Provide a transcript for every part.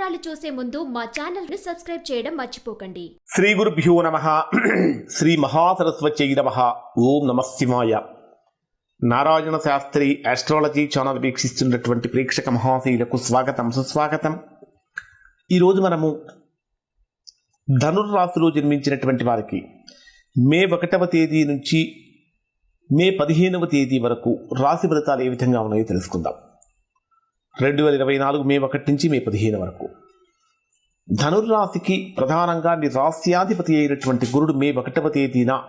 వివరాలు చూసే ముందు మా ఛానల్ను సబ్స్క్రైబ్ చేయడం మర్చిపోకండి. శ్రీ గురుభ్యో నమ. శ్రీ మహాసరస్వత్యై నమ. ఓం నమ శివాయ. నారాయణ శాస్త్రి ఆస్ట్రాలజీ ఛానల్ వీక్షిస్తున్నటువంటి ప్రేక్షక మహాశీలకు స్వాగతం సుస్వాగతం. ఈరోజు మనము ధనుర్రాశిలో జన్మించినటువంటి వారికి మే ఒకటవ తేదీ నుంచి మే పదిహేనవ తేదీ వరకు రాశి ఫలితాలు ఏ విధంగా ఉన్నాయో తెలుసుకుందాం. రెండు వేల ఇరవై నాలుగు మే ఒకటి నుంచి మే పదిహేను వరకు. ధనుర్రాశికి ప్రధానంగా మీ రాస్యాధిపతి అయినటువంటి గురుడు మే ఒకటవ తేదీన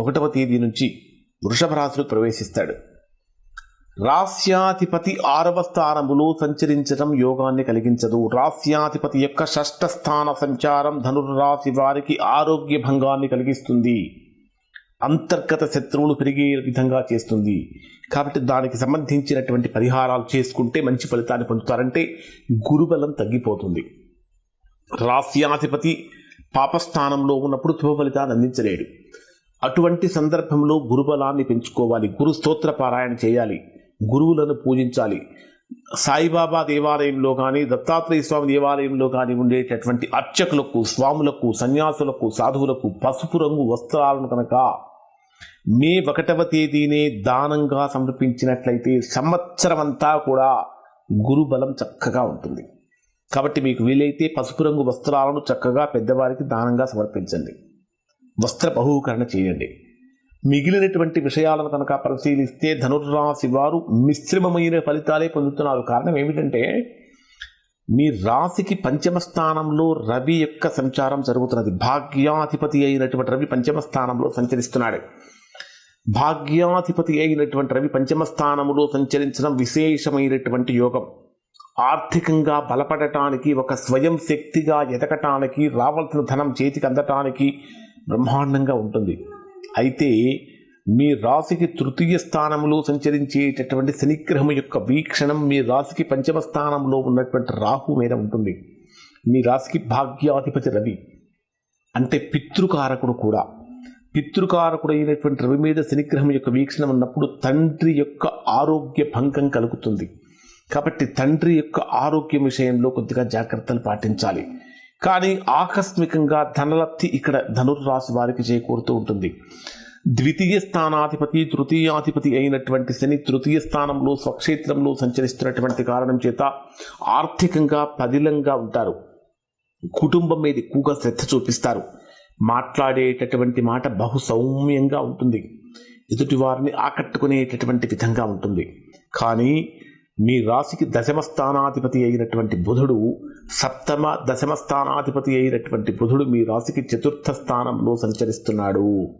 ఒకటవ తేదీ నుంచి వృషభ రాశిలో ప్రవేశిస్తాడు. రాస్యాధిపతి ఆరవ స్థానములో సంచరించడం యోగాన్ని కలిగించదు. రాస్యాధిపతి యొక్క షష్ఠ స్థాన సంచారం ధనుర్రాశి వారికి ఆరోగ్య భంగాన్ని కలిగిస్తుంది. అంతర్గత శత్రువులు పెరిగే విధంగా చేస్తుంది. కాబట్టి దానికి సంబంధించినటువంటి పరిహారాలు చేసుకుంటే మంచి ఫలితాన్ని పొందుతారంటే గురుబలం తగ్గిపోతుంది. రాస్యాధిపతి పాపస్థానంలో ఉన్నప్పుడు శుభ ఫలితాన్ని అందించలేడు. అటువంటి సందర్భంలో గురుబలాన్ని పెంచుకోవాలి. గురు స్తోత్ర పారాయణ చేయాలి. గురువులను పూజించాలి. సాయిబాబా దేవాలయంలో కానీ దత్తాత్రేయ స్వామి దేవాలయంలో కానీ ఉండేటటువంటి అర్చకులకు స్వాములకు సన్యాసులకు సాధువులకు పసుపు రంగు వస్త్రాలను కనుక మే ఒకటవ తేదీనే దానంగా సమర్పించినట్లయితే సంవత్సరం అంతా కూడా గురుబలం చక్కగా ఉంటుంది. కాబట్టి మీకు వీలైతే పసుపు రంగు వస్త్రాలను చక్కగా పెద్దవారికి దానంగా సమర్పించండి. వస్త్ర బహూకరణ చేయండి. మిగిలినటువంటి విషయాలను కనుక పరిశీలిస్తే ధనుర్రాశి వారు మిశ్రమమైన ఫలితాలే పొందుతున్నారు. కారణం ఏమిటంటే మీ రాశికి పంచమ స్థానంలో రవి యొక్క సంచారం జరుగుతున్నది. భాగ్యాధిపతి అయినటువంటి రవి పంచమ స్థానంలో సంచరిస్తున్నాడు. భాగ్యాధిపతి అయినటువంటి రవి పంచమ స్థానంలో సంచరించడం విశేషమైనటువంటి యోగం. ఆర్థికంగా బలపడటానికి ఒక స్వయం శక్తిగా ఎదగటానికి రావాల్సిన ధనం చేతికి అందటానికి బ్రహ్మాండంగా ఉంటుంది. అయితే మీ రాశికి తృతీయ స్థానంలో సంచరించేటటువంటి శనిగ్రహం యొక్క వీక్షణం మీ రాశికి పంచమ స్థానంలో ఉన్నటువంటి రాహు మీద ఉంటుంది. మీ రాశికి భాగ్యాధిపతి రవి అంటే పితృకారకుడు కూడా. పితృకారకుడు అయినటువంటి రవి మీద శనిగ్రహం యొక్క వీక్షణం ఉన్నప్పుడు తండ్రి యొక్క ఆరోగ్య భంగం కలుగుతుంది. కాబట్టి తండ్రి యొక్క ఆరోగ్యం విషయంలో కొద్దిగా జాగ్రత్తలు పాటించాలి. కానీ ఆకస్మికంగా ధనలబ్ధి ఇక్కడ ధనుర్రాశి వారికి చేకూరుతూ ఉంటుంది. ద్వితీయ స్థానాధిపతి తృతీయాధిపతి అయినటువంటి శని తృతీయ స్థానంలో స్వక్షేత్రంలో సంచరిస్తున్నటువంటి కారణం చేత ఆర్థికంగా పదిలంగా ఉంటారు. కుటుంబం మీద ఎక్కువగా శ్రద్ధ చూపిస్తారు. మాట్లాడేటటువంటి మాట బహు సౌమ్యంగా ఉంటుంది. ఎదుటి వారిని ఆకట్టుకునేటటువంటి విధంగా ఉంటుంది. కానీ మీ రాశికి దశమ స్థానాధిపతి అయినటువంటి బుధుడు సప్తమ దశమ స్థానాధిపతి అయినటువంటి బుధుడు మీ రాశికి చతుర్థ స్థానంలో సంచరిస్తున్నాడు.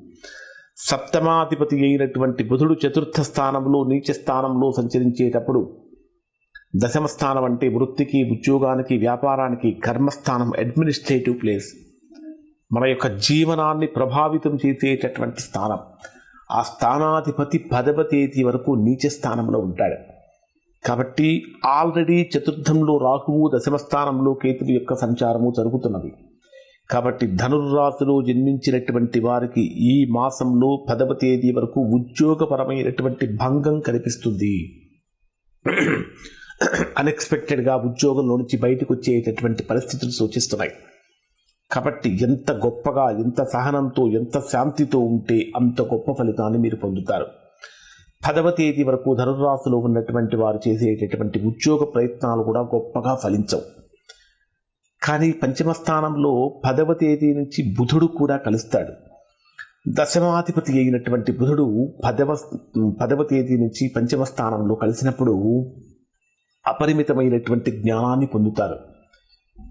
సప్తమాధిపతి అయినటువంటి బుధుడు చతుర్థ స్థానంలో నీచ స్థానంలో సంచరించేటప్పుడు దశమ స్థానం అంటే వృత్తికి ఉద్యోగానికి వ్యాపారానికి కర్మస్థానం అడ్మినిస్ట్రేటివ్ ప్లేస్ మన యొక్క జీవనాన్ని ప్రభావితం చేసేటటువంటి స్థానం. ఆ స్థానాధిపతి పదవ తేదీ వరకు నీచ స్థానంలో ఉంటాడు. కాబట్టి ఆల్రెడీ చతుర్థంలో రాహువు దశమస్థానంలో కేతుడు యొక్క సంచారము జరుగుతున్నది. కాబట్టి ధనుర్రాశిలో జన్మించినటువంటి వారికి ఈ మాసంలో పదవ తేదీ వరకు ఉద్యోగపరమైనటువంటి భంగం కనిపిస్తుంది. అన్ఎక్స్పెక్టెడ్గా ఉద్యోగంలో నుంచి బయటకు వచ్చేటటువంటి పరిస్థితులు సూచిస్తున్నాయి. కాబట్టి ఎంత గొప్పగా ఎంత సహనంతో ఎంత శాంతితో ఉంటే అంత గొప్ప ఫలితాన్ని మీరు పొందుతారు. పదవ తేదీ వరకు ధనుర్రాశిలో ఉన్నటువంటి వారు చేసేటటువంటి ఉద్యోగ ప్రయత్నాలు కూడా గొప్పగా ఫలించవు. కానీ పంచమ స్థానంలో పదవ తేదీ నుంచి బుధుడు కూడా కలుస్తాడు. దశమాధిపతి అయినటువంటి బుధుడు పదవ పదవ తేదీ నుంచి పంచమ స్థానంలో కలిసినప్పుడు అపరిమితమైనటువంటి జ్ఞానాన్ని పొందుతారు.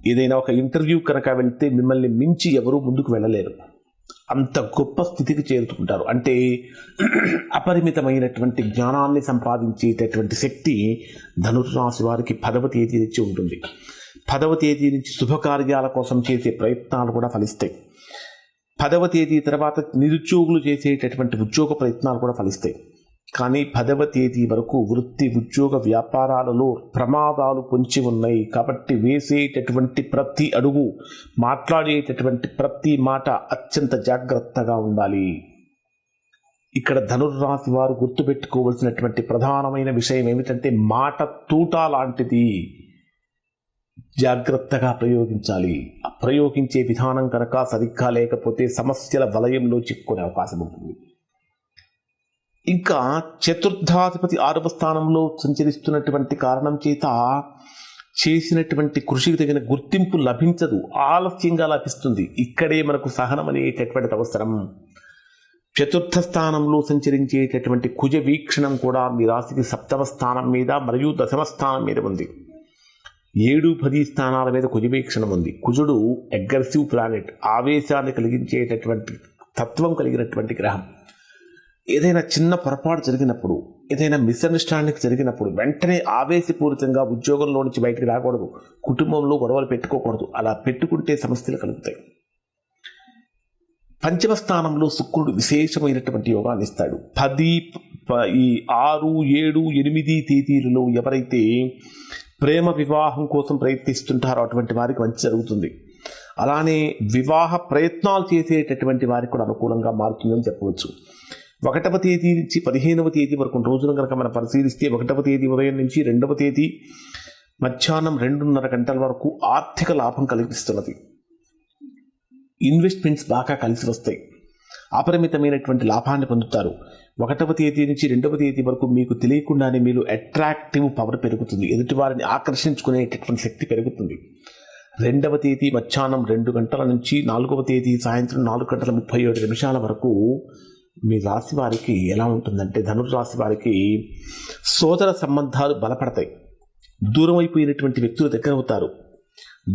ఏదైనా ఒక ఇంటర్వ్యూ కనుక వెళ్తే మిమ్మల్ని మించి ఎవరూ ముందుకు వెళ్ళలేరు. అంత గొప్ప స్థితికి చేరుకుంటారు అంటే అపరిమితమైనటువంటి జ్ఞానాన్ని సంపాదించేటటువంటి శక్తి ధనుర్రాశి వారికి పదవ తేదీ నుంచి ఉంటుంది. పదవ తేదీ నుంచి శుభకార్యాల కోసం చేసే ప్రయత్నాలు కూడా ఫలిస్తాయి. పదవ తేదీ తర్వాత నిరుద్యోగులు చేసేటటువంటి ఉద్యోగ ప్రయత్నాలు కూడా ఫలిస్తాయి. కానీ పదవ తేదీ వరకు వృత్తి ఉద్యోగ వ్యాపారాలలో ప్రమాదాలు పొంచి ఉన్నాయి. కాబట్టి వేసేటటువంటి ప్రతి అడుగు మాట్లాడేటటువంటి ప్రతి మాట అత్యంత జాగ్రత్తగా ఉండాలి. ఇక్కడ ధనుర్రాశి వారు గుర్తుపెట్టుకోవలసినటువంటి ప్రధానమైన విషయం ఏమిటంటే మాట తూట లాంటిది. జాగ్రత్తగా ప్రయోగించాలి. ప్రయోగించే విధానం కనుక సరిగ్గా లేకపోతే సమస్యల వలయంలో చిక్కునే అవకాశం ఉంటుంది. ఇంకా చతుర్థాధిపతి ఆరవ స్థానంలో సంచరిస్తున్నటువంటి కారణం చేత చేసినటువంటి కృషికి తగిన గుర్తింపు లభించదు ఆలస్యంగా లభిస్తుంది. ఇక్కడే మనకు సహనం అనేటటువంటిది అవసరం. చతుర్థ స్థానంలో సంచరించేటటువంటి కుజ వీక్షణం కూడా మీ రాశికి సప్తమ స్థానం మీద మరియు దశమ స్థానం మీద ఉంది. ఏడు పది స్థానాల మీద కుజ వీక్షణం ఉంది. కుజుడు అగ్రెసివ్ ప్లానెట్ ఆవేశాన్ని కలిగించేటటువంటి తత్వం కలిగినటువంటి గ్రహం. ఏదైనా చిన్న పొరపాటు జరిగినప్పుడు ఏదైనా మిస్అండర్స్టాండింగ్ జరిగినప్పుడు వెంటనే ఆవేశపూరితంగా ఉద్యోగంలో నుంచి బయటికి రాకూడదు. కుటుంబంలో గొడవలు పెట్టుకోకూడదు. అలా పెట్టుకుంటే సమస్యలు కలుగుతాయి. పంచమ స్థానంలో శుక్రుడు విశేషమైనటువంటి యోగాన్ని ఇస్తాడు. పది ఈ ఆరు ఏడు ఎనిమిది తేదీలలో ఎవరైతే ప్రేమ వివాహం కోసం ప్రయత్నిస్తుంటారో అటువంటి వారికి మంచి జరుగుతుంది. అలానే వివాహ ప్రయత్నాలు చేసేటటువంటి వారికి కూడా అనుకూలంగా మారుతుందని చెప్పవచ్చు. ఒకటవ తేదీ నుంచి పదిహేనవ తేదీ వరకు రోజున కనుక మనం పరిశీలిస్తే ఒకటవ తేదీ ఉదయం నుంచి రెండవ తేదీ మధ్యాహ్నం రెండున్నర గంటల వరకు ఆర్థిక లాభం కలిగిస్తున్నది. ఇన్వెస్ట్మెంట్స్ బాగా కలిసి వస్తాయి. అపరిమితమైనటువంటి లాభాన్ని పొందుతారు. ఒకటవ తేదీ నుంచి రెండవ తేదీ వరకు మీకు తెలియకుండానే మీరు అట్రాక్టివ్ పవర్ పెరుగుతుంది. ఎదుటి వారిని ఆకర్షించుకునేటటువంటి శక్తి పెరుగుతుంది. రెండవ తేదీ మధ్యాహ్నం రెండు గంటల నుంచి నాలుగవ తేదీ సాయంత్రం నాలుగు గంటల ముప్పై ఏడు నిమిషాల వరకు మీ రాశి వారికి ఎలా ఉంటుందంటే ధనుర్రాశి వారికి సోదర సంబంధాలు బలపడతాయి. దూరం అయిపోయినటువంటి వ్యక్తులు దగ్గర అవుతారు.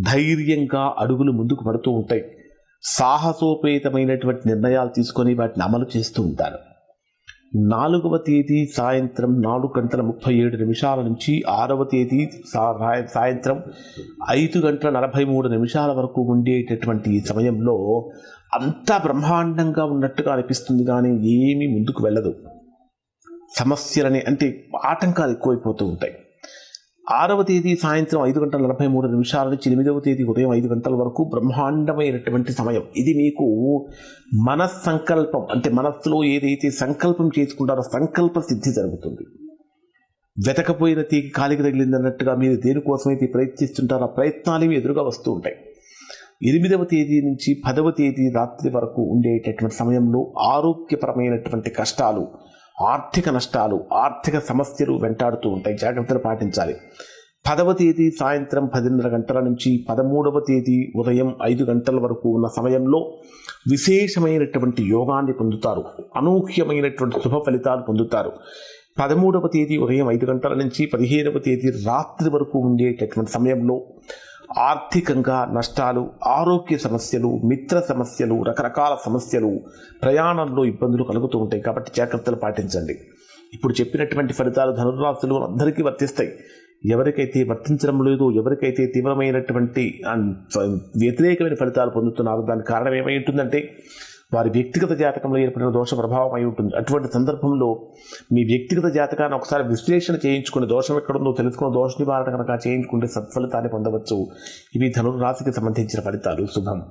ధైర్యంగా అడుగులు ముందుకు పడుతూ ఉంటాయి. సాహసోపేతమైనటువంటి నిర్ణయాలు తీసుకొని వాటిని అమలు చేస్తూ ఉంటారు. నాలుగవ తేదీ సాయంత్రం నాలుగు గంటల ముప్పై ఏడు నిమిషాల నుంచి ఆరవ తేదీ సాయంత్రం ఐదు గంటల నలభై మూడు నిమిషాల వరకు ఉండేటటువంటి సమయంలో అంతా బ్రహ్మాండంగా ఉన్నట్టుగా అనిపిస్తుంది కానీ ఏమీ ముందుకు వెళ్ళదు. సమస్యలని అంటే ఆటంకాలు ఎక్కువైపోతూ ఉంటాయి. ఆరవ తేదీ సాయంత్రం ఐదు గంటల నలభై మూడు నిమిషాల నుంచి ఎనిమిదవ తేదీ ఉదయం ఐదు గంటల వరకు బ్రహ్మాండమైనటువంటి సమయం. ఇది మీకు మనస్సంకల్పం అంటే మనస్సులో ఏదైతే సంకల్పం చేసుకుంటారో సంకల్ప సిద్ధి జరుగుతుంది. వెతకపోయిన తీ కాలికి తగిలింది అన్నట్టుగా మీరు దేనికోసమైతే ప్రయత్నిస్తుంటారో ఆ ప్రయత్నాలు మీ ఎదురుగా వస్తూ ఉంటాయి. ఎనిమిదవ తేదీ నుంచి పదవ తేదీ రాత్రి వరకు ఉండేటటువంటి సమయంలో ఆరోగ్యపరమైనటువంటి కష్టాలు ఆర్థిక నష్టాలు ఆర్థిక సమస్యలు వెంటాడుతూ ఉంటాయి. జాగ్రత్తలు పాటించాలి. పదవ తేదీ సాయంత్రం పదిన్నర గంటల నుంచి పదమూడవ తేదీ ఉదయం ఐదు గంటల వరకు ఉన్న సమయంలో విశేషమైనటువంటి యోగాన్ని పొందుతారు. అనూహ్యమైనటువంటి శుభ ఫలితాలు పొందుతారు. పదమూడవ తేదీ ఉదయం ఐదు గంటల నుంచి పదిహేనవ తేదీ రాత్రి వరకు ఉండేటటువంటి సమయంలో ఆర్థికంగా నష్టాలు ఆరోగ్య సమస్యలు మిత్ర సమస్యలు రకరకాల సమస్యలు ప్రయాణంలో ఇబ్బందులు కలుగుతూ ఉంటాయి. కాబట్టి జాగ్రత్తలు పాటించండి. ఇప్పుడు చెప్పినటువంటి ఫలితాలు ధనుర్రాశులు అందరికీ వర్తిస్తాయి. ఎవరికైతే వర్తించడం లేదో ఎవరికైతే తీవ్రమైనటువంటి వ్యతిరేకమైన ఫలితాలు పొందుతున్నారో దానికి కారణం ఏమై ఉంటుందంటే వారి వ్యక్తిగత జాతకంలో ఏర్పడిన దోష ప్రభావం అయి ఉంటుంది. అటువంటి సందర్భంలో మీ వ్యక్తిగత జాతకాన్ని ఒకసారి విశ్లేషణ చేయించుకుని దోషం ఎక్కడుందో తెలుసుకుని దోష నివారణ కనుక చేయించుకుంటే సత్ఫలితాన్ని పొందవచ్చు. ఇవి ధనుర్రాశికి సంబంధించిన ఫలితాలు. శుభం.